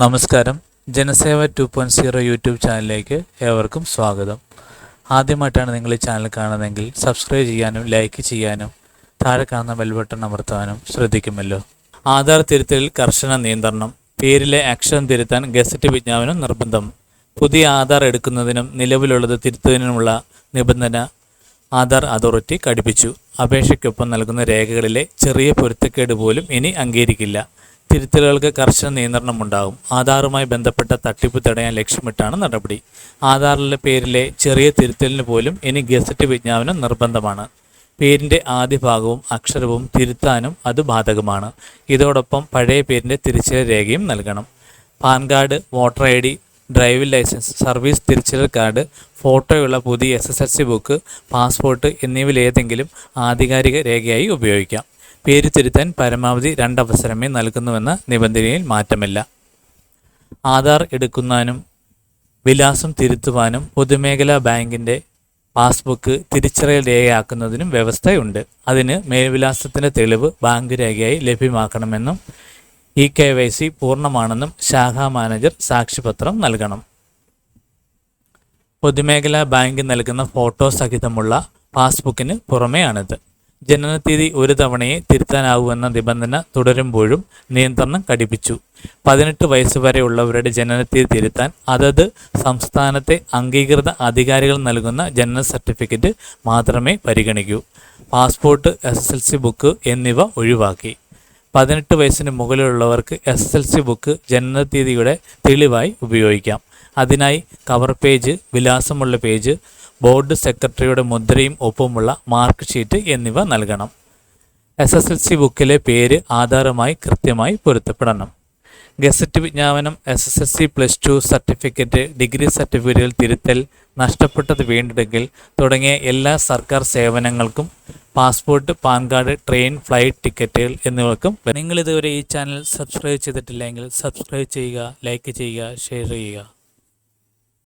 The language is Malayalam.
നമസ്കാരം. Janaseva two point zero YouTube ചാനലിലേക്ക് ഏവർക്കും സ്വാഗതം. ആദ്യമായിട്ടാണ് നിങ്ങൾ ഈ ചാനൽ കാണുന്നതെങ്കിൽ സബ്സ്ക്രൈബ് ചെയ്യാനും ലൈക്ക് ചെയ്യാനും താഴെ കാണുന്ന ബെൽ ബട്ടൺ അമർത്താനും ശ്രദ്ധിക്കുമല്ലോ. ആധാർ തിരുത്തലിൽ കർശന നിയന്ത്രണം പേരിലെ അക്ഷരം തിരുത്താൻ ഗസറ്റ് വിജ്ഞാപനം നിർബന്ധം പുതിയ ആധാർ എടുക്കുന്നതിനും നിലവിലുള്ളത് തിരുത്തുന്നതിനുമുള്ള നിബന്ധന ആധാർ അതോറിറ്റി കടുപ്പിച്ചു അപേക്ഷയ്ക്കൊപ്പം നൽകുന്ന രേഖകളിലെ ചെറിയ പൊരുത്തക്കേട് പോലും ഇനി അംഗീകരിക്കില്ല. തിരുത്തലുകൾക്ക് കർശന നിയന്ത്രണം ഉണ്ടാകും ആധാറുമായി ബന്ധപ്പെട്ട തട്ടിപ്പ് തടയാൻ ലക്ഷ്യമിട്ടാണ് നടപടി. ആധാറിലെ പേരിലെ ചെറിയ തിരുത്തലിന് പോലും ഇനി ഗസറ്റ് വിജ്ഞാപനം നിർബന്ധമാണ്. പേരിന്റെ ആദ്യ ഭാഗവും അക്ഷരവും തിരുത്താനും അത് ബാധകമാണ്. ഇതോടൊപ്പം പഴയ പേരിന്റെ തിരിച്ചറിയൽ രേഖയും നൽകണം. Pan card voter I D driving licence service തിരിച്ചറിയൽ കാർഡ് ഫോട്ടോയുള്ള പുതിയ S S L C book passport എന്നിവയിലേതെങ്കിലും ആധികാരിക രേഖയായി ഉപയോഗിക്കാം. പേര് തിരുത്താൻ പരമാവധി രണ്ടവസരമേ നൽകുന്നുവെന്ന നിബന്ധനയിൽ മാറ്റമില്ല. ആധാർ എടുക്കുന്നതിനും വിലാസം തിരുത്തുവാനും പൊതുമേഖലാ ബാങ്കിന്റെ പാസ്ബുക്ക് തിരിച്ചറിയൽ രേഖയാക്കുന്നതിനും വ്യവസ്ഥയുണ്ട്. അതിന് മേൽവിലാസത്തിന്റെ തെളിവ് ബാങ്ക് രേഖയായി ലഭ്യമാക്കണമെന്നും ഇ കെ വൈ സി പൂർണമാണെന്നും ശാഖാ മാനേജർ സാക്ഷിപത്രം നൽകണം. പൊതുമേഖലാ ബാങ്ക് നൽകുന്ന ഫോട്ടോ സഹിതമുള്ള പാസ്ബുക്കിന് പുറമെയാണിത്. ജനനത്തീയതി ഒരു തവണയെ തിരുത്താനാവൂവെന്ന നിബന്ധന തുടരുമ്പോഴും നിയന്ത്രണം കടിപ്പിച്ചു. പതിനെട്ട് വയസ്സ് വരെയുള്ളവരുടെ ജനനത്തീയതി തിരുത്താൻ അതത് സംസ്ഥാനത്തെ അംഗീകൃത അധികാരികൾ നൽകുന്ന ജനന സർട്ടിഫിക്കറ്റ് മാത്രമേ പരിഗണിക്കൂ. Passport S S L C book എന്നിവ ഒഴിവാക്കി. പതിനെട്ട് വയസ്സിന് മുകളിലുള്ളവർക്ക് S S L C book ജനനത്തീയതിയുടെ തെളിവായി ഉപയോഗിക്കാം. അതിനായി കവർ പേജ് വിലാസമുള്ള പേജ് ബോർഡ് സെക്രട്ടറിയുടെ മുദ്രയും ഒപ്പുമുള്ള മാർക്ക് ഷീറ്റ് എന്നിവ നൽകണം. എസ് എസ് എൽ സി ബുക്കിലെ പേര് ആധാറുമായി കൃത്യമായി പൊരുത്തപ്പെടണം. ഗസറ്റ് വിജ്ഞാപനം S S L C plus two certificate degree സർട്ടിഫിക്കറ്റുകൾ തിരുത്തൽ നഷ്ടപ്പെട്ടത് വീണ്ടെടുക്കൽ തുടങ്ങിയ എല്ലാ സർക്കാർ സേവനങ്ങൾക്കും passport pan card train flight ടിക്കറ്റുകൾ എന്നിവർക്കും നിങ്ങൾ ഇതുവരെ ഈ ചാനൽ സബ്സ്ക്രൈബ് ചെയ്തിട്ടില്ലെങ്കിൽ സബ്സ്ക്രൈബ് ചെയ്യുക ലൈക്ക് ചെയ്യുക ഷെയർ ചെയ്യുക.